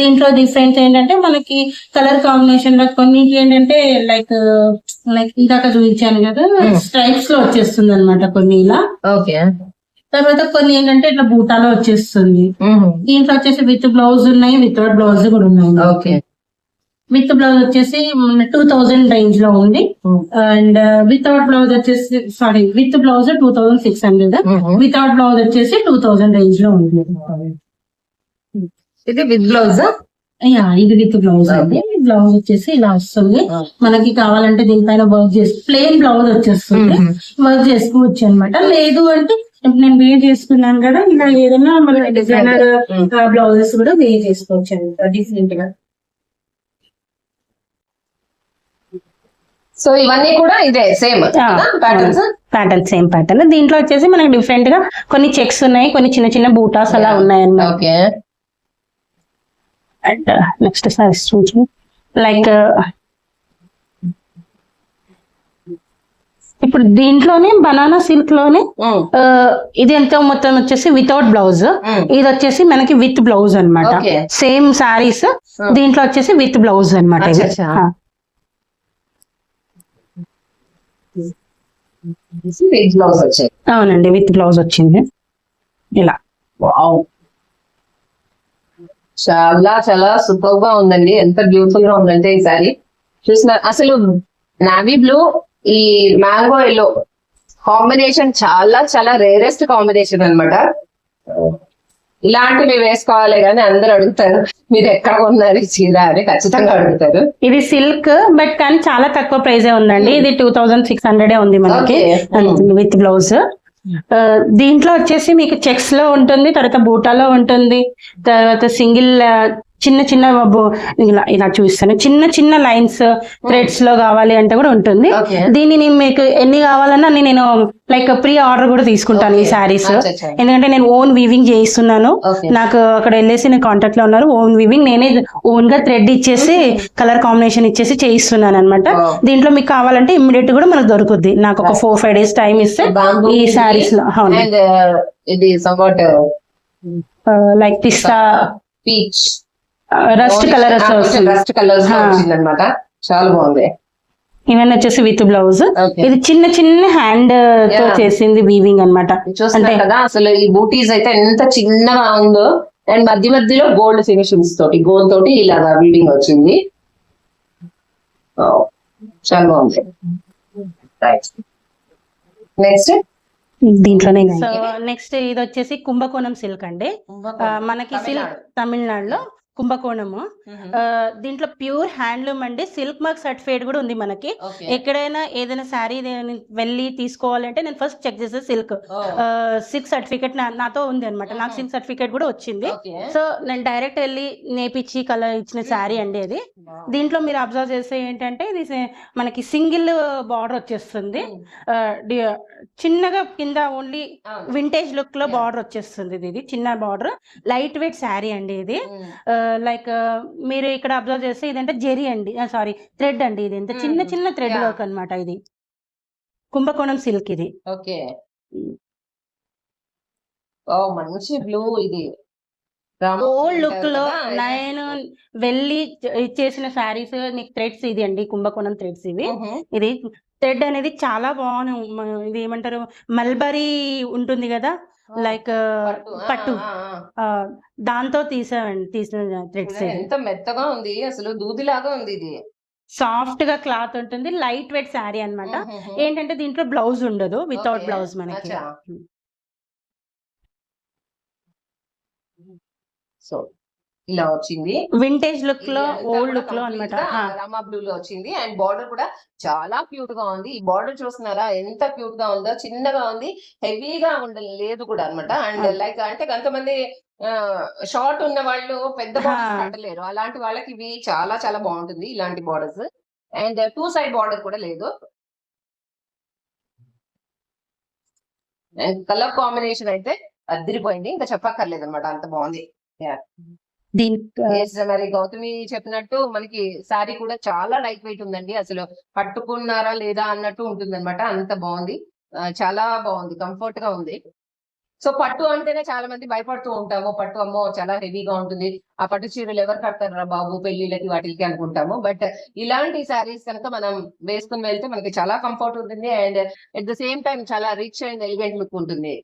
దీంట్లో డిఫరెన్స్ ఏంటంటే మనకి కలర్ కాంబినేషన్లో కొన్ని ఏంటంటే లైక్ లైక్ ఇందాక చూపించాను కదా స్ట్రైప్స్లో వచ్చేస్తుంది అనమాట కొన్ని ఇలా. ఓకే. తర్వాత కొన్ని ఏంటంటే ఇట్లా బూటాలో వచ్చేస్తుంది. దీంట్లో వచ్చేసి విత్ బ్లౌజ్ ఉన్నాయి వితౌట్ బ్లౌజ్ కూడా ఉన్నాయి. ఓకే. విత్ బ్లౌజ్ వచ్చేసి టూ థౌజండ్ రేంజ్లో ఉంది. అండ్ వితౌట్ బ్లౌజ్ వచ్చేసి sorry with blouse two thousand six hundred without blouse వచ్చేసి టూ థౌజండ్ రేంజ్లో ఉంది. ఇది విత్ బ్లౌజ్ యా ఇది విత్ బ్లౌజ్ అండి. బ్లౌజ్ వచ్చేసి ఇలా వస్తుంది. మనకి కావాలంటే దీనిపైన వర్క్ చేసి ప్లెయిన్ బ్లౌజ్ వచ్చేస్తుంది. వర్క్ చేసుకోవచ్చు అనమాట లేదు అంటే నేను వేర్ చేసుకున్నాను కదా ఇలా ఏదైనా మన డిజైనర్ బ్లౌజెస్ కూడా వేర్ చేసుకోవచ్చు అనమాట డిఫరెంట్గా. సో ఇవన్నీ కూడా ఇదే same patterns pattern same pattern దీంట్లో వచ్చేసి మనకి డిఫరెంట్గా కొన్ని చెక్స్ ఉన్నాయి కొన్ని చిన్న చిన్న బూటాస్ అలా ఉన్నాయి అన్నమాట. ఓకే అండ్ నెక్స్ట్ సారీస్ చూసి లైక్ ఇప్పుడు దీంట్లోనే బనానా సిల్క్లోనే ఇది ఎంత మొత్తం వచ్చేసి వితౌట్ బ్లౌజ్ ఇది వచ్చేసి మనకి విత్ బ్లౌజ్ అన్నమాట. Okay. సేమ్ సారీస్ దీంట్లో వచ్చేసి విత్ బ్లౌజ్ అనమాట ఇది. అవునండి విత్ బ్లౌజ్ వచ్చింది. ఇలా. చాలా చాలా సూపర్గా ఉందండి. ఎంత బ్యూటిఫుల్గా ఉందంటే ఈ సారీ. చూసిన అసలు నావీ బ్లూ ఈ మ్యాంగో ఎల్లో కాంబినేషన్ చాలా చాలా రేరెస్ట్ కాంబినేషన్ అన్నమాట. ఇలాంటివి వేసుకోవాలి కానీ అందరూ అడుగుతారు మీరు ఎక్కడ కొన్నారు ఈ చీర? అని ఖచ్చితంగా అడుగుతారు. ఇది సిల్క్ బట్ కానీ చాలా తక్కువ ప్రైజే ఉందండి. ఇది టూ థౌజండ్ సిక్స్ హండ్రెడ్ ఉంది మనకి. విత్ బ్లౌజ్ దీంట్లో వచ్చేసి మీకు చెక్స్లో ఉంటుంది తర్వాత బూటాలో ఉంటుంది తర్వాత సింగిల్ చిన్న చిన్న ఇలా ఇలా చూస్తాను. చిన్న చిన్న లైన్స్ థ్రెడ్స్లో కావాలి అంటే కూడా ఉంటుంది. దీన్ని నేను మీకు ఎన్ని కావాలన్నా నేను లైక్ ప్రీ ఆర్డర్ కూడా తీసుకుంటాను ఈ. శారీస్. ఎందుకంటే నేను ఓన్ వీవింగ్ చేయిస్తున్నాను. నాకు అక్కడ వెళ్ళేసి నేను కాంటాక్ట్లో ఉన్నారు. ఓన్ వీవింగ్ నేనే ఓన్గా థ్రెడ్ ఇచ్చేసి కలర్ కాంబినేషన్ ఇచ్చేసి చేయిస్తున్నాను అనమాట. దీంట్లో మీకు కావాలంటే ఇమ్మీడియట్ కూడా మనకు దొరుకుద్ది. నాకు ఒక ఫోర్ ఫైవ్ డేస్ టైం ఇస్తే ఈ సారీస్లో. ఇది లైక్ పిస్తా peach rust colour rust colours. వచ్చింది అనమాట చాలా బాగుంది. ఇవన్నీ వచ్చేసి విత్ బ్లౌజ్. ఇది చిన్న చిన్న హ్యాండ్తో Yeah. చేసింది వీవింగ్ అన్నమాట. చూస్తున్నారు కదా అసలు ఈ బూటీస్ అయితే ఎంత చిన్నగా ఉందో. అండ్ మధ్య మధ్యలో గోల్డ్ ఫినిషింగ్స్ తోటి గోల్డ్ తోటి ఇలాగా వీవింగ్ వచ్చింది. చాలా బాగుంది. నెక్స్ట్ దీంట్లోనే సో నెక్స్ట్ ఇది వచ్చేసి కుంభకోణం సిల్క్ అండి. మనకి సిల్క్ తమిళనాడులో కుంభకోణము. దీంట్లో ప్యూర్ హ్యాండ్లూమ్ అండి. సిల్క్ మార్క్ సర్టిఫైడ్ కూడా ఉంది మనకి. ఎక్కడైనా ఏదైనా శారీ వెళ్ళి తీసుకోవాలంటే నేను ఫస్ట్ చెక్ చేసే సిల్క్. సిల్క్ సర్టిఫికేట్ నాతో ఉంది అనమాట నాకు సిల్క్ సర్టిఫికేట్ కూడా వచ్చింది. సో నేను డైరెక్ట్ వెళ్ళి నేపిచ్చి కలర్ ఇచ్చిన శారీ అండి అది. దీంట్లో మీరు అబ్జర్వ్ చేస్తే ఏంటంటే ఇది మనకి సింగిల్ బార్డర్ వచ్చేస్తుంది. చిన్నగా కింద ఓన్లీ వింటేజ్ లుక్లో బార్డర్ వచ్చేస్తుంది ఇది. ఇది చిన్న బార్డర్. లైట్ వెయిట్ శారీ అండి ఇది. లైక్ మీరు ఇక్కడ అబ్జర్వ్ చేస్తే ఇదంటే జెరీ అండి. సారీ థ్రెడ్ అండి ఇది. ఎంత చిన్న. చిన్న థ్రెడ్. వర్క్ అన్నమాట ఇది. కుంభకోణం సిల్క్ ఇది. ఓకే. మంచి బ్లూ ఇది. ఓల్డ్ లుక్లో నేను వెళ్ళి చేసిన శారీస్ నీకు థ్రెడ్స్ ఇది అండి కుంభకోణం థ్రెడ్స్ ఇవి. ఇది థ్రెడ్ అనేది చాలా బాగుంది. ఇది ఏమంటారు? మల్బరీ ఉంటుంది కదా? లైక్ పట్టు. దాంతో తీసామండి తీసిన థ్రెడ్స్ ఎంత మెత్తగా ఉంది అసలు దూదిలాగా ఉంది ఇది. సాఫ్ట్గా క్లాత్ ఉంటుంది లైట్ వెయిట్ శారీ అన్నమాట. ఏంటంటే దీంట్లో బ్లౌజ్ ఉండదు వితౌట్. బ్లౌజ్ మనకి. సో ఇలా వచ్చింది. వింటేజ్ లుక్లో ఓల్డ్ లుక్లో అనమాట రామా బ్లూ లో వచ్చింది. అండ్ బార్డర్ కూడా చాలా క్యూట్గా ఉంది. ఈ బార్డర్ చూస్తున్నారా? ఎంత క్యూట్గా ఉందో చిన్నగా ఉంది. హెవీగా ఉండ లేదు కూడా అన్నమాట. అండ్. లైక్ అంటే కొంతమంది షార్ట్ ఉన్న వాళ్ళు పెద్ద బార్డర్స్. కట్టలేరు. అలాంటి వాళ్ళకి ఇవి చాలా చాలా బాగుంటుంది ఇలాంటి borders and two side border కూడా లేదు. కలర్ కాంబినేషన్ అయితే అదిరిపోయింది. ఇంకా చెప్పక్కర్లేదు అనమాట అంత బాగుంది. దీనికి మరి గౌతమి చెప్పినట్టు మనకి శారీ కూడా చాలా లైట్ వెయిట్ ఉందండి. అసలు పట్టుకున్నారా లేదా అన్నట్టు ఉంటుంది అనమాట అంత బాగుంది. చాలా బాగుంది. కంఫర్ట్గా ఉంది. సో పట్టు అంటేనే చాలా మంది భయపడుతూ ఉంటాము. పట్టు అమ్మో చాలా హెవీగా ఉంటుంది. ఆ పట్టు చీరలు ఎవరు కడతారా బాబు? పెళ్ళిళ్ళకి వాటికి అనుకుంటాము. బట్ ఇలాంటి శారీస్ కనుక మనం వేసుకుని వెళ్తే మనకి చాలా కంఫర్ట్ ఉంటుంది. And at the same time చాలా రిచ్ అండ్ ఎలిగెంట్ లుక్ ఉంటుంది.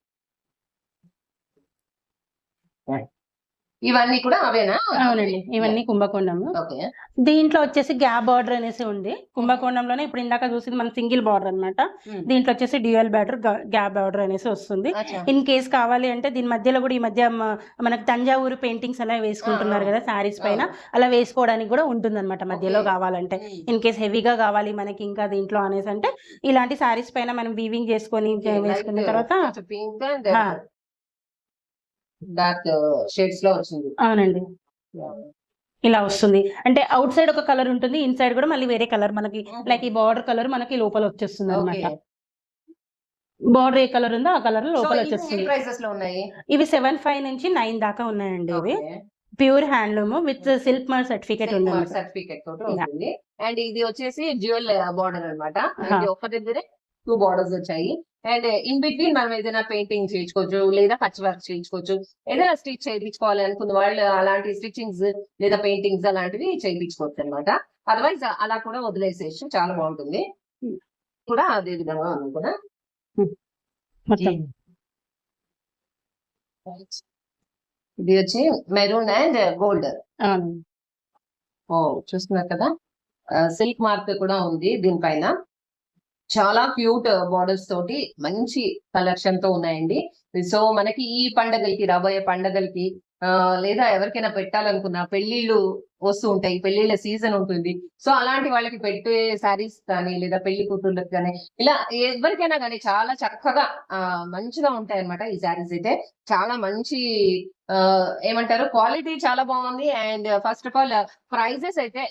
ఇవన్నీ కూడా అవేనా? అవునండి. ఇవన్నీ కుంభకోణము ఓకే. దీంట్లో వచ్చేసి గ్యాప్ బార్డర్ అనేసి ఉంది. కుంభకోణంలోనే ఇప్పుడు ఇందాక చూసింది మన సింగిల్ బార్డర్ అన్నమాట. దీంట్లో వచ్చేసి డ్యూయల్ బార్డర్ గ్యాప్ బార్డర్ అనేసి వస్తుంది. ఇన్ కేస్ కావాలి అంటే దీని మధ్యలో కూడా ఈ మధ్య మనకి తంజావూరు పెయింటింగ్స్ అలా వేసుకుంటున్నారు కదా శారీస్ పైన. అలా వేసుకోవడానికి కూడా ఉంటుంది అనమాట మధ్యలో. కావాలంటే. ఇన్ కేస్ హెవీగా కావాలి మనకి ఇంకా దీంట్లో అనేసి అంటే ఇలాంటి శారీస్ పైన మనం వీవింగ్ చేసుకొని వేసుకున్న తర్వాత. డార్క్ షేడ్స్లో వచ్చింది. అవునండి. ఇలా వస్తుంది. అంటే అవుట్ సైడ్ ఒక కలర్ ఉంటుంది ఇన్సైడ్ కూడా మళ్ళీ వేరే కలర్ మనకి లైక్ ఈ బార్డర్ కలర్ మనకి లోపల వచ్చేస్తుంది అనమాట బార్డర్ ఏ కలర్ ఉందో ఆ కలర్ లోపల వచ్చేస్తుంది. ప్రైసెస్లో ఉన్నాయి? ఇవి సెవెన్ ఫైవ్ నుంచి నైన్ దాకా ఉన్నాయండి ఇవి. Pure handloom with silk mark certificate ఉంది తోటి ఉంటుంది. అండ్ ఇది వచ్చేసి డ్యూయల్ బార్డర్ అనమాట. ఒక దగ్గరే టూ బార్డర్స్ వచ్చాయి. అండ్ ఇన్ బిట్వీన్ మనం ఏదైనా పెయింటింగ్ చేయించుకోవచ్చు లేదా పచ్చి వర్క్ చేయించుకోవచ్చు. ఏదైనా స్టిచ్ చేయించుకోవాలి అనుకున్న వాళ్ళు అలాంటి స్టిచ్చింగ్స్ లేదా పెయింటింగ్స్ అలాంటివి చేయించుకోవచ్చు అనమాట అదర్వైజ్ అలా కూడా వదిలేసేసి చాలా బాగుంటుంది. Hmm. కూడా అదే విధంగా ఉంది కూడా మొత్తం. ఇది వచ్చి మెరూన్ అండ్ గోల్డ్ ఓ చూస్తున్నారు కదా? సిల్క్ మార్క్ కూడా ఉంది దీనిపైన. చాలా క్యూట్ బార్డర్స్ తోటి మంచి కలెక్షన్తో ఉన్నాయండి. సో మనకి ఈ పండగలకి రాబోయే పండగలకి లేదా ఎవరికైనా పెట్టాలనుకున్న పెళ్ళిళ్ళు వస్తూ ఉంటాయి పెళ్ళిళ్ళ సీజన్ ఉంటుంది. సో అలాంటి వాళ్ళకి పెట్టే శారీస్ కానీ లేదా పెళ్ళి కూతుర్లకు కానీ ఇలా ఎవరికైనా కానీ చాలా చక్కగా మంచిగా ఉంటాయి అన్నమాట ఈ శారీస్ అయితే. చాలా మంచి ఆ ఏమంటారు క్వాలిటీ చాలా బాగుంది. And first of all prices అయితే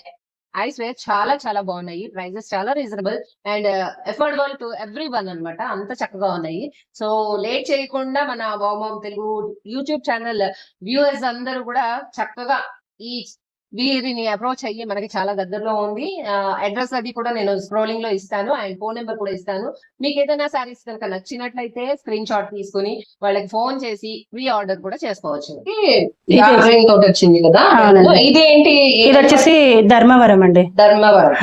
ఐ స్వేర్ చాలా చాలా బాగున్నాయి. ప్రైజెస్ చాలా reasonable and affordable to everyone అనమాట అంత చక్కగా ఉన్నాయి. సో లేట్ చేయకుండా మన వామోమ్ తెలుగు యూట్యూబ్ ఛానల్ వ్యూవర్స్ అందరూ కూడా చక్కగా ఈ వీరిని అప్రోచ్ అయ్యి మనకి చాలా దగ్గరలో ఉంది. అడ్రస్ అది కూడా నేను స్క్రోలింగ్లో ఇస్తాను. అండ్ ఫోన్ నెంబర్ కూడా ఇస్తాను. మీకు ఏదైనా శారీస్ కనుక నచ్చినట్లయితే స్క్రీన్ షాట్ తీసుకుని వాళ్ళకి ఫోన్ చేసి ప్రీ ఆర్డర్ కూడా చేసుకోవచ్చు. వచ్చింది కదా. ఇదేంటి? ఇది వచ్చేసి ధర్మవరం అండి. ధర్మవరం.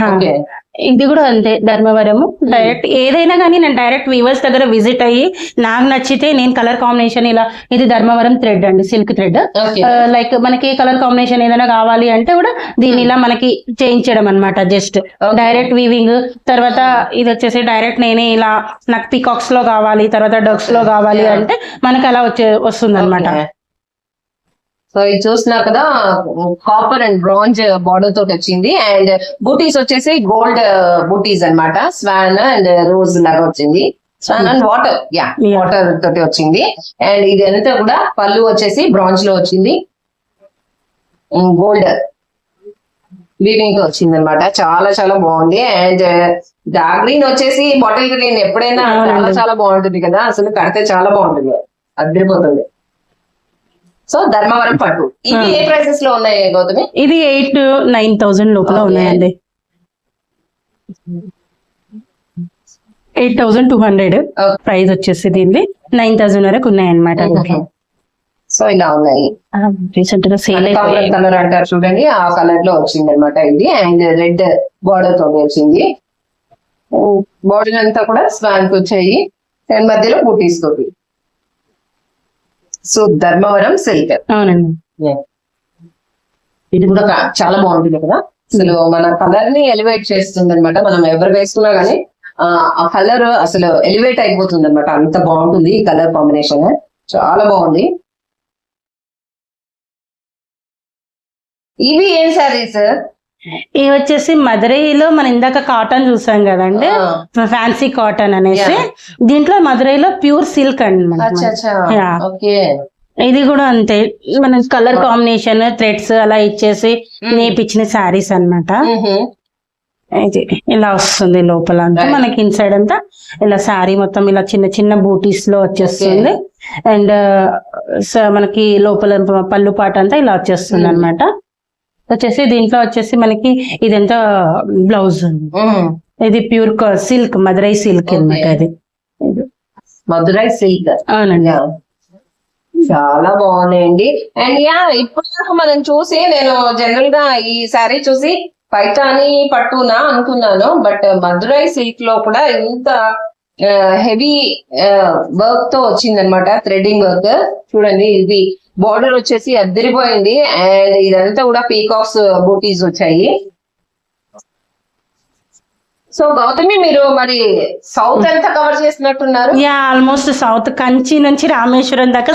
ఇది కూడా అంతే ధర్మవరము. డైరెక్ట్ ఏదైనా కానీ నేను డైరెక్ట్ వీవర్స్ దగ్గర విజిట్ అయ్యి నాకు నచ్చితే నేను కలర్ కాంబినేషన్ ఇలా ఇది ధర్మవరం థ్రెడ్ అండి సిల్క్ థ్రెడ్ లైక్ మనకి కలర్ కాంబినేషన్ ఏదైనా కావాలి అంటే కూడా దీని ఇలా మనకి చేయించడం అనమాట జస్ట్ డైరెక్ట్ వీవింగ్ తర్వాత ఇది వచ్చేసి డైరెక్ట్ నేనే ఇలా నాకు పికాక్స్లో కావాలి తర్వాత డక్స్లో కావాలి. అంటే మనకి అలా వచ్చే వస్తుంది అనమాట సో ఇది చూస్తున్నారు కదా కాపర్ అండ్ బ్రాంజ్ బార్డర్ తోటి వచ్చింది. అండ్ బూటీస్ వచ్చేసి గోల్డ్ బూటీస్ అన్నమాట. స్వాన్ అండ్ రోజ్ లాగా వచ్చింది. Swan and water yeah. Water తోటి వచ్చింది. అండ్ ఇది అంతా కూడా పళ్ళు వచ్చేసి బ్రాంజ్లో వచ్చింది. గోల్డ్ వీవింగ్తో వచ్చింది అనమాట చాలా చాలా బాగుంది. అండ్ డార్క్ గ్రీన్ వచ్చేసి బాటిల్ గ్రీన్ ఎప్పుడైనా చాలా. చాలా బాగుంటుంది కదా. అసలు కడితే చాలా బాగుంటుంది. అదిరిపోతుంది సో ధర్మవరం పట్టు. ఇవి ఏ ప్రైసెస్లో ఉన్నాయి గౌతమి? ఇది ఎయిట్ నైన్ థౌసండ్ లోపల. ఉన్నాయండి. Eight thousand two hundred. Price వచ్చేసి దీన్ని నైన్ థౌసండ్ వరకు ఉన్నాయన్నమాట సో ఇలా ఉన్నాయి. రీసెంట్గా సేల్ కలర్ అంటారు చూడండి ఆ కలర్లో వచ్చింది అనమాట ఇది. అండ్ రెడ్ బార్డర్ తోటి వచ్చింది. బార్డర్ అంతా కూడా స్వాన్స్ వచ్చాయి. అండ్ మధ్యలో బూటీస్ తోటి. సో ధర్మవరం సిల్క్ అవునండి. ఇది కూడా చాలా బాగుంటుంది కదా? అసలు మన కలర్ని ఎలివేట్ చేస్తుంది అనమాట మనం ఎవరు వేసుకున్నా గానీ ఆ, ఆ కలర్ అసలు ఎలివేట్ అయిపోతుంది అనమాట అంత బాగుంటుంది ఈ కలర్ కాంబినేషన్. చాలా బాగుంది. ఇవి ఏం సారీస్ ఇవి వచ్చేసి మదురైలో మనం ఇందాక కాటన్ చూసాం కదండి. ఫ్యాన్సీ కాటన్ అనేసి. దీంట్లో మదురైలో ప్యూర్ సిల్క్ అండి ఇది కూడా అంతే. మన కలర్ కాంబినేషన్ థ్రెడ్స్ అలా ఇచ్చేసి నేపిచ్చిన శారీస్ అన్నమాట. ఇది ఇలా వస్తుంది లోపల అంతా. మనకి ఇన్సైడ్ అంతా ఇలా శారీ మొత్తం ఇలా చిన్న చిన్న బూటీస్లో వచ్చేస్తుంది. అండ్ మనకి లోపల పళ్ళు పాట అంతా ఇలా వచ్చేస్తుంది Mm. వచ్చేసి దీంట్లో వచ్చేసి మనకి ఇదంతా బ్లౌజ్ ఇది ప్యూర్ సిల్క్ మదురై సిల్క్ ఇది ఇది. మధురై సిల్క్. అవునండి. చాలా బాగున్నాయండి. అండ్ యా ఇప్పుడు మనం చూసి నేను జనరల్గా ఈ శారీ చూసి పైతాని పట్టునా అనుకున్నాను. బట్ మధురై సిల్క్లో కూడా ఇంత హెవీ వర్క్తో వచ్చిందనమాట థ్రెడింగ్ వర్క్ చూడండి ఇది. బార్డర్ వచ్చేసి అద్దరిపోయింది అండ్ ఇదంతా కూడా పీకాక్స్ బూటీస్ వచ్చాయి. సో గౌతమి మీరు మరి సౌత్ అంతా కవర్ చేసినట్టున్నారు యా ఆల్మోస్ట్ సౌత్ కంచి నుంచి రామేశ్వరం దాకా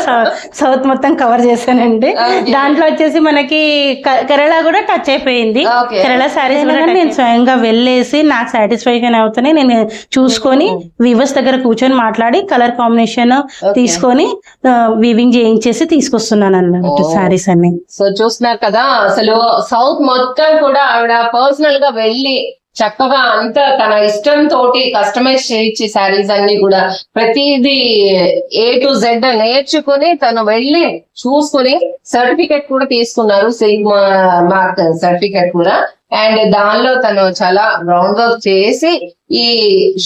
సౌత్ మొత్తం కవర్ చేశానండి. దాంట్లో వచ్చేసి మనకి కేరళ కూడా టచ్ అయిపోయింది. కేరళ సారీస్ కూడా నేను స్వయంగా వెళ్ళేసి నాకు సాటిస్ఫాక్షన్ అవుతానే నేను చూసుకొని వీవర్స్ దగ్గర కూర్చొని మాట్లాడి కలర్ కాంబినేషన్ తీసుకొని వీవింగ్ చేయించేసి తీసుకొస్తున్నాను అన్నమాట Oh. సారీస్ అన్ని. సో చూస్తున్నారు కదా అసలు సౌత్ మొత్తం కూడా ఆవిడ పర్సనల్గా వెళ్ళి చక్కగా అంతా తన ఇష్టం తోటి కస్టమైజ్ చేయించి శారీస్ అన్ని కూడా ప్రతిదీ ఏ టు జెడ్ నేర్చుకుని తను వెళ్ళి చూసుకుని సర్టిఫికెట్ కూడా తీసుకున్నారు. సిల్క్ మార్క్ సర్టిఫికెట్ కూడా. అండ్ దానిలో తను చాలా గ్రౌండ్ వర్క్ చేసి ఈ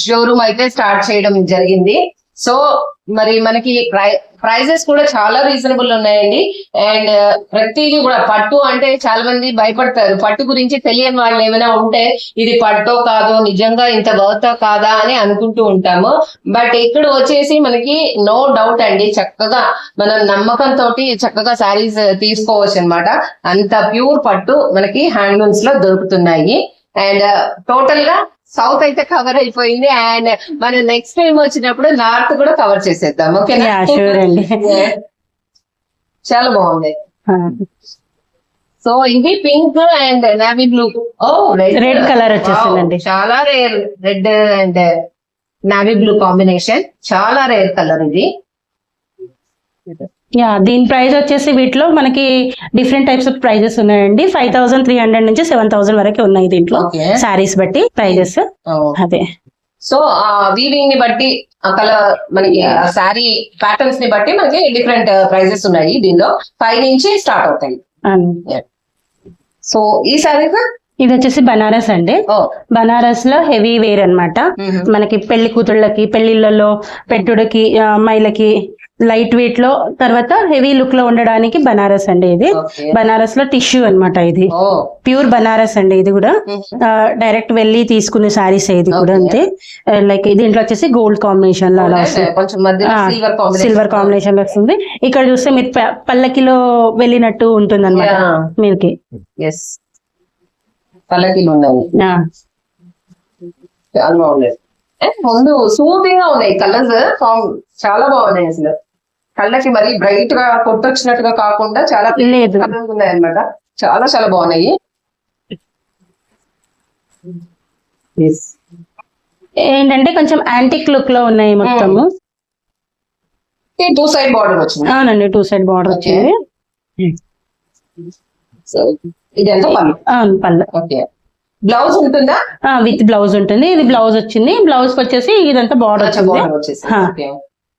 షోరూమ్ అయితే స్టార్ట్ చేయడం జరిగింది. సో మరి మనకి ప్రై ప్రైజెస్ కూడా చాలా రీజనబుల్ ఉన్నాయండి. అండ్ ప్రతిదీ కూడా పట్టు అంటే చాలా మంది భయపడతారు. పట్టు గురించి తెలియని వాళ్ళు ఏమైనా ఉంటే ఇది పట్టో కాదో నిజంగా ఇంత వర్త్ కాదా అని అనుకుంటూ ఉంటాము. బట్ ఇక్కడ వచ్చేసి మనకి నో డౌట్ అండి. చక్కగా మనం నమ్మకంతో చక్కగా శారీస్ తీసుకోవచ్చు అన్నమాట అంత ప్యూర్ పట్టు మనకి హ్యాండ్లూమ్స్లో దొరుకుతున్నాయి. అండ్ టోటల్గా సౌత్ అయితే కవర్ అయిపోయింది అండ్ మన నెక్స్ట్ టైం వచ్చినప్పుడు నార్త్ కూడా కవర్ చేసేద్దాం ఓకేనా? చాలా బాగుంది. సో ఇది pink and navy blue. Oh Red. Colour వచ్చేసిందండి. చాలా rare red and navy blue combination. చాలా రేర్ కలర్ ఇది. యా దీని ప్రైస్ వచ్చేసి వీటిలో మనకి డిఫరెంట్ టైప్స్ ఆఫ్ ప్రైజెస్ ఉన్నాయండి. ఫైవ్ థౌసండ్ త్రీ హండ్రెడ్ నుంచి సెవెన్ థౌసండ్ వరకు ఉన్నాయి దీంట్లో సారీస్ బట్టి ప్రైజెస్. అదే. సో ఆ వీవింగ్ని బట్టి కలర్ మనకి శారీ ప్యాటర్న్స్ని బట్టి మనకి డిఫరెంట్ ప్రైజెస్ ఉన్నాయి దీనిలో. ఫైవ్ నుంచి స్టార్ట్ అవుతాయి. సో ఈ శారీస్ ఇది వచ్చేసి బనారస్ అండి. బనారస్లో హెవీ వేర్ అన్నమాట. మనకి పెళ్ళి కూతుళ్ళకి పెళ్ళిళ్ళలో పెట్టుడికి అమ్మాయిలకి లైట్ వెయిట్లో తర్వాత హెవీ లుక్లో ఉండడానికి బనారస్ అండి ఇది. బనారస్లో టిష్యూ అన్నమాట ఇది. ప్యూర్ బనారస్ అండి ఇది కూడా. డైరెక్ట్ వెళ్ళి తీసుకునే సారీస్ ఇది కూడా. అంతే. లైక్ దీంట్లో వచ్చేసి గోల్డ్ కాంబినేషన్లో అలా వస్తుంది. సిల్వర్ కాంబినేషన్లో వస్తుంది. ఇక్కడ చూస్తే మీరు పల్లకిలో వెళ్ళినట్టు ఉంటుంది అనమాట. మీరుకి పల్లకీలు చాలా బాగున్నాయి. ముందు సూదింగ్గా ఉన్నాయి. కలర్స్ చాలా బాగున్నాయి అసలు. కళ్ళకి మరి బ్రైట్గా కొట్టొచ్చినట్టుగా కాకుండా చాలా లేదు. కలర్స్ ఉన్నాయి అన్నమాట చాలా చాలా బాగున్నాయి. ఏంటంటే కొంచెం యాంటిక్ లుక్లో ఉన్నాయి మొత్తము. టూ సైడ్ బార్డర్ వచ్చింది. అవునండి టూ సైడ్ బార్డర్. వచ్చింది. సో ఇదంతా పళ్ళు? అవును పళ్ళు. ఓకే బ్లౌజ్ ఉంటుందా? విత్ బ్లౌజ్ ఉంటుంది. ఇది బ్లౌజ్ వచ్చింది. బ్లౌజ్ వచ్చేసి ఇదంతా బార్డర్ వచ్చింది.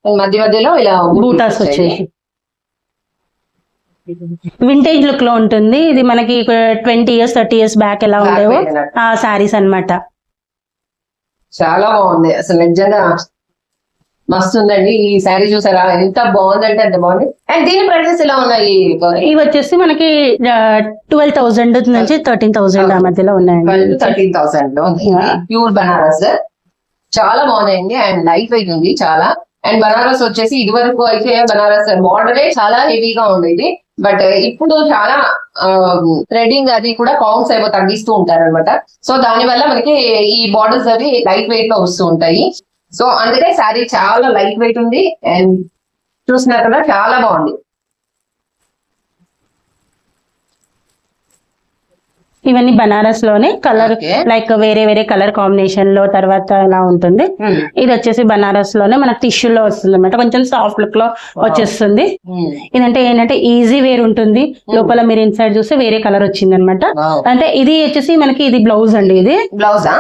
మధ్య మధ్యలో ఇలా బూటాస్ వచ్చేసి. వింటేజ్ లుక్లో ఉంటుంది. ఇది మనకి twenty years thirty years back ఎలా ఉండేవో ఆ సారీస్ అన్నమాట. చాలా బాగుంది. అసలు నిజంగా మస్తు ఉందండి. ఈ శారీ చూసారా? ఎంత బాగుందంటే అంత బాగుంది. అండ్ దీని ప్రైసెస్ ఎలా ఉన్నాయి? ఇవి వచ్చేసి మనకి ట్వెల్వ్ థౌసండ్ నుంచి థర్టీన్ థౌసండ్ ఆ మధ్యలో ఉన్నాయండి. Thirteen thousand. ప్యూర్ బనారస్ చాలా బాగున్నాయండి. అండ్ లైట్ వెయిట్ ఉంది చాలా. అండ్ బనారస్ వచ్చేసి ఇది వరకు అయితే బనారస్ మోడలే చాలా హెవీగా ఉండేది. బట్ ఇప్పుడు చాలా థ్రెడింగ్ అది కూడా కౌంట్స్ ఏమో తగ్గిస్తూ ఉంటారు అనమాట సో దాని వల్ల మనకి ఈ బార్డర్స్ అవి లైట్ వెయిట్లో వస్తూ ఉంటాయి. సో అందుకే శారీ చాలా లైట్ వెయిట్ ఉంది. అండ్ చూసినారు కదా చాలా బాగుంది. ఇవన్నీ బనారస్లోనే కలర్. లైక్ వేరే వేరే కలర్ కాంబినేషన్లో తర్వాత ఇలా ఉంటుంది. ఇది వచ్చేసి బనారస్లోనే మనకి టిష్యూ లో వస్తుంది అనమాట కొంచెం సాఫ్ట్ లుక్లో వచ్చేస్తుంది. ఇదంటే ఏంటంటే ఈజీ వేర్ ఉంటుంది. లోపల మీరు ఇన్సైడ్ చూస్తే వేరే కలర్ వచ్చింది అనమాట. అంటే ఇది వచ్చేసి మనకి ఇది బ్లౌజ్ అండి ఇది. బ్లౌజా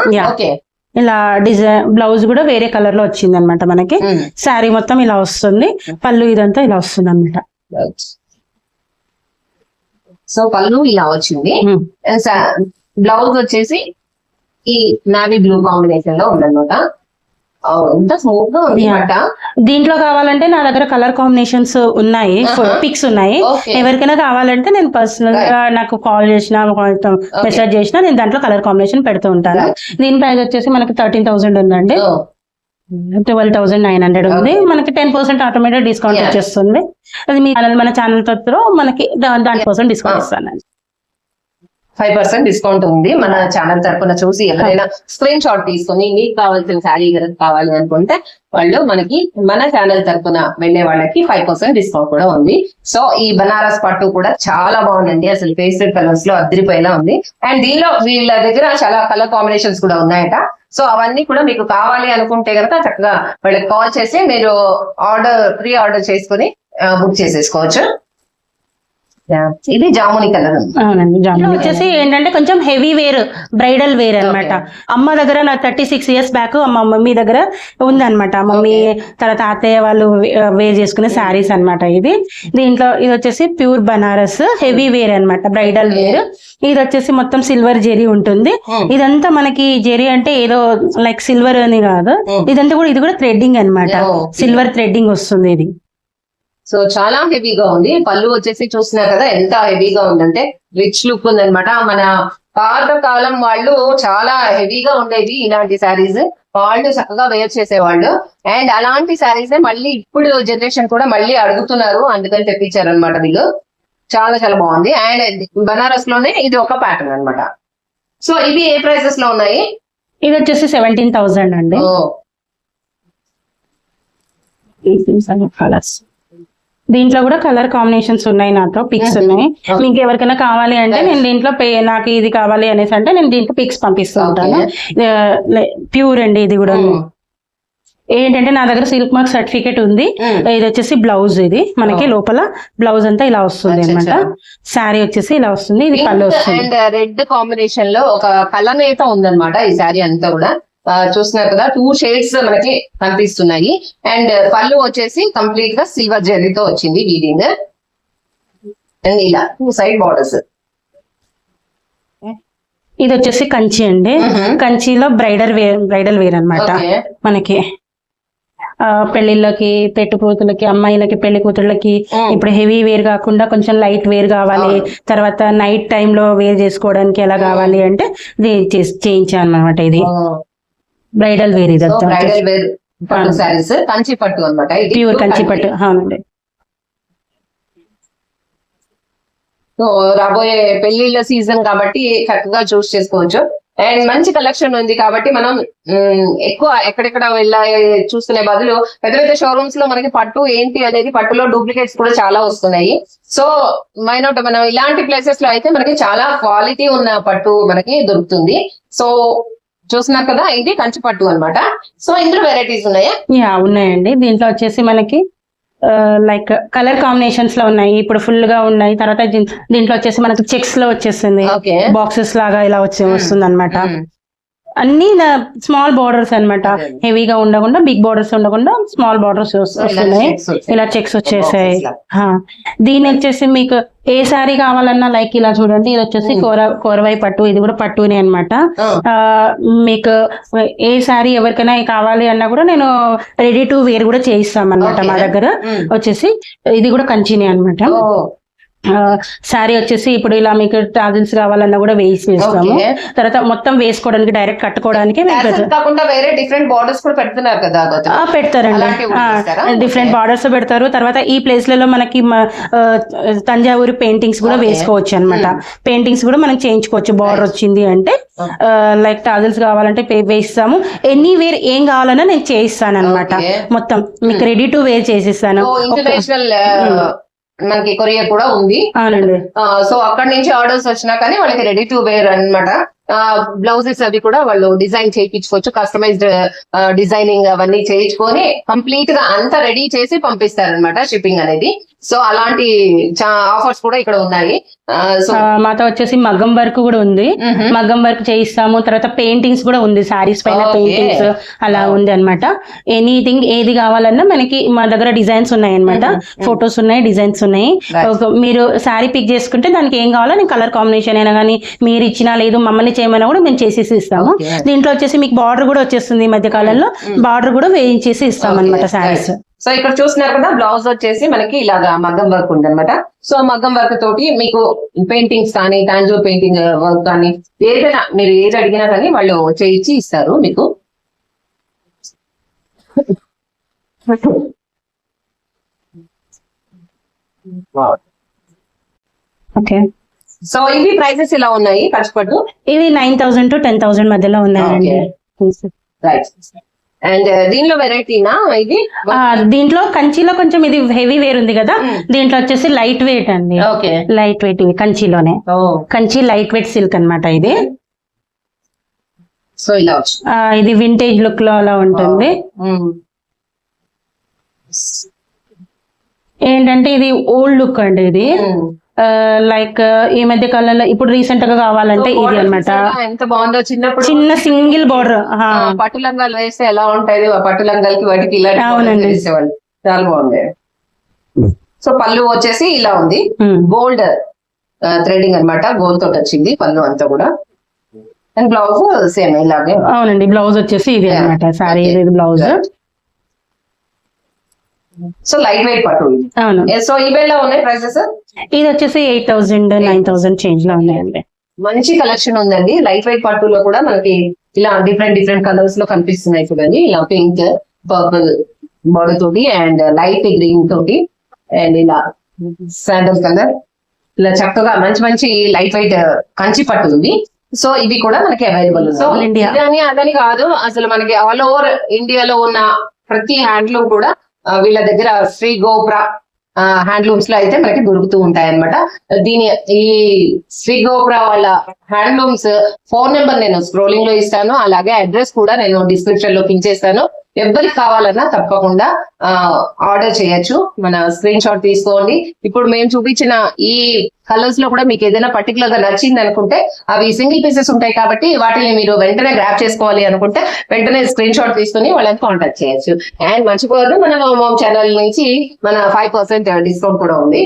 ఇలా డిజైన్ బ్లౌజ్ కూడా వేరే కలర్లో వచ్చింది అనమాట మనకి శారీ మొత్తం ఇలా వస్తుంది. పళ్ళు ఇదంతా ఇలా వస్తుంది అనమాట సో పళ్ళు ఇలా వచ్చింది. బ్లౌజ్ వచ్చేసి ఈ నావీ బ్లూ కాంబినేషన్లో ఉందన్నమాట. ఎంత స్మూత్గా ఉంది Yeah. అన్నమాట దీంట్లో కావాలంటే నా దగ్గర కలర్ కాంబినేషన్స్ ఉన్నాయి. పిక్స్ ఉన్నాయి. ఎవరికైనా కావాలంటే నేను పర్సనల్గా నాకు కాల్ చేసినా మెసేజ్ చేసినా నేను దాంట్లో కలర్ కాంబినేషన్ పెడుతూ ఉంటాను. దీని ప్రైస్ వచ్చేసి మనకి థర్టీన్ థౌసండ్ ఉందండి. Oh, twelve thousand nine hundred ఉంది. మనకి టెన్ పర్సెంట్ ఆటోమేటిక్ డిస్కౌంట్. వచ్చేస్తుంది అది మీ మన ఛానల్తో మనకి దాని కోసం discount Ah. Five percent discount ఉంది. మన ఛానల్ తరపున చూసి ఎవరైనా స్క్రీన్ షాట్ తీసుకొని మీకు కావాల్సిన శారీ కనుక కావాలి అనుకుంటే వాళ్ళు మనకి మన ఛానల్ తరపున వెళ్ళే వాళ్ళకి ఫైవ్ పర్సెంట్ డిస్కౌంట్ కూడా ఉంది. సో ఈ బనారస్ పట్టు కూడా చాలా బాగుందండి. అసలు పేస్టెడ్ కలర్స్లో అద్దరిపోయేలా ఉంది. అండ్ దీనిలో వీళ్ళ దగ్గర చాలా కలర్ కాంబినేషన్స్ కూడా ఉన్నాయట. సో అవన్నీ కూడా మీకు కావాలి అనుకుంటే కనుక చక్కగా వాళ్ళకి కాల్ చేసి మీరు ఆర్డర్ ప్రీ ఆర్డర్ చేసుకుని బుక్ చేసేసుకోవచ్చు. ఇది జాముని కలర్ అవునండి జామున్ వచ్చేసి ఏంటంటే కొంచెం హెవీ వేర్ బ్రైడల్ వేర్ అన్నమాట. అమ్మ దగ్గర నా థర్టీ సిక్స్ ఇయర్స్ బ్యాక్ మా మమ్మీ దగ్గర ఉందన్నమాట. మమ్మీ తర్వాత అత్తయ్య వాళ్ళు వేర్ చేసుకునే శారీస్ అన్నమాట ఇది. దీంట్లో ఇది వచ్చేసి ప్యూర్ బనారస్ హెవీ వేర్ అన్నమాట బ్రైడల్ వేర్ ఇది వచ్చేసి మొత్తం సిల్వర్ జెరీ ఉంటుంది. Hmm. ఇదంతా మనకి జెరీ అంటే ఏదో లైక్ సిల్వర్ అని కాదు. Hmm. ఇదంతా కూడా ఇది కూడా థ్రెడ్డింగ్ అన్నమాట. Okay. సిల్వర్ థ్రెడ్డింగ్ వస్తుంది ఇది. సో చాలా హెవీగా ఉంది. పళ్ళు వచ్చేసి చూస్తున్నారు కదా ఎంత హెవీగా ఉందంటే రిచ్ లుక్ ఉందన్నమాట. మన పాత కాలం వాళ్ళు చాలా హెవీగా ఉండేవి ఇలాంటి శారీస్. వాళ్ళు చక్కగా వేర్ చేసేవాళ్ళు. అండ్ అలాంటి శారీస్ మళ్ళీ ఇప్పుడు జనరేషన్ కూడా మళ్ళీ అడుగుతున్నారు. అందుకని తెప్పించారు అనమాట వీళ్ళు. చాలా చాలా బాగుంది. అండ్ బనారస్లోనే ఇది ఒక ప్యాటర్న్ అన్నమాట. సో ఇవి ఏ ప్రైసెస్లో ఉన్నాయి? ఇది వచ్చేసి సెవెంటీన్ థౌసండ్ అండి. కలర్స్ దీంట్లో కూడా కలర్ కాంబినేషన్స్ ఉన్నాయి నాతో పిక్స్. ఉన్నాయి. మీకు ఎవరికైనా కావాలి అంటే. నేను దీంట్లో పే- నాకు ఇది కావాలి అనేసి అంటే నేను దీంట్లో పిక్స్ పంపిస్తూ ఉంటాను ప్యూర్ అండి ఇది కూడా ఏంటంటే నా దగ్గర సిల్క్ మార్క్ సర్టిఫికేట్ ఉంది. ఇది వచ్చేసి బ్లౌజ్ ఇది మనకి. లోపల బ్లౌజ్ అంతా ఇలా వస్తుంది అనమాట. శారీ వచ్చేసి ఇలా వస్తుంది ఇది పింక్ వస్తుంది రెడ్ కాంబినేషన్లో ఒక కలనేత ఉందన్నమాట ఈ శారీ అంతా కూడా చూస్తున్నారు కదా టూ షేడ్స్ మనకి కనిపిస్తున్నాయి. అండ్ పళ్ళు వచ్చేసి కంప్లీట్గా సిల్వర్ జెరీతో వచ్చింది వీడింగ్ అండ్ ఇలా టూ సైడ్ బార్డర్స్ ఇది వచ్చేసి కంచి అండి. కంచిలో బ్రైడల్ వేర్ బ్రైడల్ వేర్ అన్నమాట. ఓకే. మనకి పెళ్ళిళ్ళకి పెట్టుకూతులకి అమ్మాయిలకి పెళ్ళి కూతుళ్ళకి. ఇప్పుడు హెవీ వేర్ కాకుండా కొంచెం లైట్ వేర్ కావాలి. తర్వాత నైట్ టైం లో వేర్ చేసుకోవడానికి ఎలా కావాలి అంటే చేయించాను అనమాట ఇది. బ్రైడల్ వేర్ ఇది బ్రైడల్ వేర్ పట్టు. శారీస్. కంచి పట్టు. అనమాట ప్యూర్ కంచి పట్టు. అవునండి. సో రాబోయే పెళ్ళిళ్ళ సీజన్ కాబట్టి చక్కగా చూస్ చేసుకోవచ్చు. అండ్ మంచి కలెక్షన్ ఉంది కాబట్టి మనం ఎక్కువ ఎక్కడెక్కడ వెళ్ళా చూసుకునే బదులు పెద్ద పెద్ద షోరూమ్స్లో మనకి పట్టు ఏంటి అనేది పట్టులో డూప్లికేట్స్ కూడా చాలా వస్తున్నాయి. సో మైనోట్ మనం ఇలాంటి ప్లేసెస్లో అయితే మనకి చాలా క్వాలిటీ ఉన్న పట్టు మనకి దొరుకుతుంది. సో చూస్తున్నారు కదా ఇది కంచి పట్టు అన్నమాట. సో ఇందులో వెరైటీస్ ఉన్నాయా? యా ఉన్నాయండి. దీంట్లో వచ్చేసి మనకి లైక్ కలర్ కాంబినేషన్స్లో ఉన్నాయి. ఇప్పుడు ఫుల్గా ఉన్నాయి. తర్వాత దీంట్లో వచ్చేసి మనకి చెక్స్లో వచ్చేస్తుంది ఓకే. బాక్సెస్ లాగా ఇలా వచ్చి వస్తుంది అనమాట మ్. అన్ని స్మాల్ బార్డర్స్ అన్నమాట అదే. హెవీగా ఉండకుండా బిగ్ బార్డర్స్ ఉండకుండా స్మాల్ బార్డర్స్ వస్తున్నాయి. ఇలా చెక్స్ వచ్చేసాయి. దీని వచ్చేసి మీకు ఏ సారీ కావాలన్నా లైక్ ఇలా చూడండి ఇది వచ్చేసి. కోర కోరవై పట్టు ఇది కూడా పట్టునే. ఆ, మీకు ఏ సారీ ఎవరికైనా కావాలి అన్నా కూడా నేను రెడీ టు వేర్ కూడా చేయిస్తాం Okay. మా దగ్గర. వచ్చేసి ఇది కూడా కంచినే అన్నమాట సారీ వచ్చేసి ఇప్పుడు ఇలా మీకు టాజిల్స్ కావాలన్నా కూడా వేసి వేస్తాము. తర్వాత మొత్తం వేసుకోవడానికి డైరెక్ట్ కట్టుకోవడానికి మేము Tassels పెడతాం. కాకుండా వేరే డిఫరెంట్ బార్డర్స్ కూడా పెడుతున్నారు కదా గౌతమ్? ఆ, పెడతారండి? డిఫరెంట్. బార్డర్స్ పెడతారు తర్వాత ఈ ప్లేస్లలో మనకి మ- ఆ, తంజావూరు పెయింటింగ్స్ కూడా. వేసుకోవచ్చు అన్నమాట పెయింటింగ్స్ కూడా మనం చేయించుకోవచ్చు బార్డర్ వచ్చింది అంటే లైక్ టాజల్స్ కావాలంటే వేయిస్తాము ఎనీవేర్ ఏం కావాలన్నా నేను చేయిస్తాను అనమాట. మొత్తం మీకు రెడీ టు వేర్ చేసిస్తాను మనకి కొరియర్ కూడా ఉంది. అవునండి. సో అక్కడ నుంచి ఆర్డర్స్ వచ్చినా కానీ వాళ్ళకి రెడీ టు వేర్ అన్నమాట. బ్లౌజెస్ అవి కూడా వాళ్ళు డిజైన్ చేయించుకోవచ్చు కస్టమైజ్డ్ డిజైనింగ్ అవన్నీ చేయించుకొని కంప్లీట్గా అంతా రెడీ చేసి పంపిస్తారనమాట షిప్పింగ్ అనేది. సో అలాంటి ఆఫర్స్ కూడా ఇక్కడ ఉన్నాయి. మాతో వచ్చేసి మగ్గం వర్క్ కూడా ఉంది. మగ్గం వర్క్ చేయిస్తాము. తర్వాత పెయింటింగ్స్ కూడా ఉంది. సారీస్ పైన. పెయింటింగ్స్ అలా ఉంది అనమాట ఎనీథింగ్ ఏది కావాలన్నా మనకి మా దగ్గర డిజైన్స్ ఉన్నాయి అనమాట ఫొటోస్ ఉన్నాయి డిజైన్స్ ఉన్నాయి. మీరు శారీ పిక్ చేసుకుంటే దానికి ఏం కావాలో నేను కలర్ కాంబినేషన్ అయినా కానీ మీరు ఇచ్చినా లేదు మమ్మల్ని చేయమన్నా కూడా మేము చేసేసి ఇస్తాము. దీంట్లో వచ్చేసి మీకు బార్డర్ కూడా వచ్చేస్తుంది ఈ మధ్య కాలంలో. బార్డర్ కూడా వేయించేసి ఇస్తాం అనమాట శారీస్ సో ఇక్కడ చూస్తున్నారు కదా బ్లౌజ్ వచ్చేసి మనకి ఇలాగా మగ్గం వర్క్ ఉంది అనమాట సో మగ్గం వర్క్ తోటి మీకు పెయింటింగ్స్ కానీ టాంజో పెయింటింగ్ వర్క్ కానీ ఏదైనా మీరు ఏది అడిగినా కానీ వాళ్ళు చేయించి ఇస్తారు మీకు. ఓకే. సో ఇవి ప్రైసెస్ ఇలా ఉన్నాయి? కష్టపట్టు ఇవి nine thousand to ten thousand మధ్యలో ఉన్నాయండి. రైట్ అండ్ uh, దీనిలో వెరైటీనా ఇది? దీంట్లో కంచిలో కొంచెం ఇది హెవీ వేర్ ఉంది కదా Hmm. దీంట్లో వచ్చేసి లైట్ వెయిట్ అండి. ఓకే. లైట్ వెయిట్ ఇవి కంచిలోనే. కంచి లైట్ వెయిట్ సిల్క్ అన్నమాట ఇది. సో ఇలా ఇది వింటేజ్ లుక్లో అలా ఉంటుంది. Mm. ఏంటంటే ఇది ఓల్డ్ లుక్ అండి ఇది. Mm. లైక్ ఈ మధ్య కాలంలో ఇప్పుడు రీసెంట్గా కావాలంటే ఇది చూసారా? ఎంత బాగుందో చిన్నప్పుడు. చిన్న సింగిల్ బార్డర్ పట్టు లంగాలు వేస్తే ఎలా ఉంటాయి పట్టు లంగాలకి వాటికి ఇలాంటి అవునండి. చాలా బాగుంది సో పళ్ళు వచ్చేసి ఇలా ఉంది. గోల్డ్ థ్రెడింగ్ అన్నమాట. గోల్డ్ తోటి వచ్చింది పళ్ళు అంతా కూడా. అండ్ బ్లౌజ్ సేమ్ ఇలాగే. అవునండి బ్లౌజ్ వచ్చేసి ఇది. అన్నమాట. Sorry blouse so light weight పట్టు అవును. సో ఇవి ఎలా ఉన్నాయి ప్రైసెస్ ఇది వచ్చేసి ఎయిట్ థౌసండ్ నైన్ థౌసండ్ చేంజ్లో ఉన్నాయండి. మంచి కలెక్షన్ ఉందండి. లైట్ వెయిట్ పట్టులో కూడా మనకి ఇలా డిఫరెంట్ డిఫరెంట్ కలర్స్లో కనిపిస్తున్నాయి చూడండి. ఇలా పింక్ పర్పుల్ బోర్డర్ తోటి అండ్ లైట్ గ్రీన్ తోటి అండ్ ఇలా శాండల్ కలర్ ఇలా చక్కగా మంచి మంచి లైట్ వెయిట్ కంచి పట్టు ఉంది. సో ఇవి కూడా మనకి అవైలబుల్ సో. ఇదని అదని కాదు. అసలు మనకి ఆల్ ఓవర్ ఇండియాలో ఉన్న ప్రతి హ్యాండ్లూమ్ కూడా ఆ, వీళ్ళ దగ్గర శ్రీ గోప్రా హ్యాండ్లూమ్స్లో అయితే మనకి దొరుకుతూ ఉంటాయి అనమాట దీని ఈ శ్రీ గోప్రా వాళ్ళ హ్యాండ్లూమ్స్ ఫోన్ నెంబర్ నేను స్క్రోలింగ్లో ఇస్తాను. అలాగే అడ్రస్ కూడా నేను డిస్క్రిప్షన్లో పిన్ చేస్తాను. ఎవరికి కావాలన్నా తప్పకుండా ఆర్డర్ చేయొచ్చు. మన స్క్రీన్ షాట్ తీసుకోండి. ఇప్పుడు మేము చూపించిన ఈ కలర్స్లో కూడా మీకు ఏదైనా పర్టికులర్గా నచ్చింది అనుకుంటే అవి సింగిల్ పీసెస్ ఉంటాయి కాబట్టి వాటిని మీరు వెంటనే గ్రాప్ చేసుకోవాలి అనుకుంటే వెంటనే స్క్రీన్ షాట్ తీసుకుని వాళ్ళని కాంటాక్ట్ చేయొచ్చు. అండ్ మర్చిపోవద్దు మన ఛానల్ నుంచి మన ఫైవ్ పర్సెంట్ డిస్కౌంట్ కూడా ఉంది.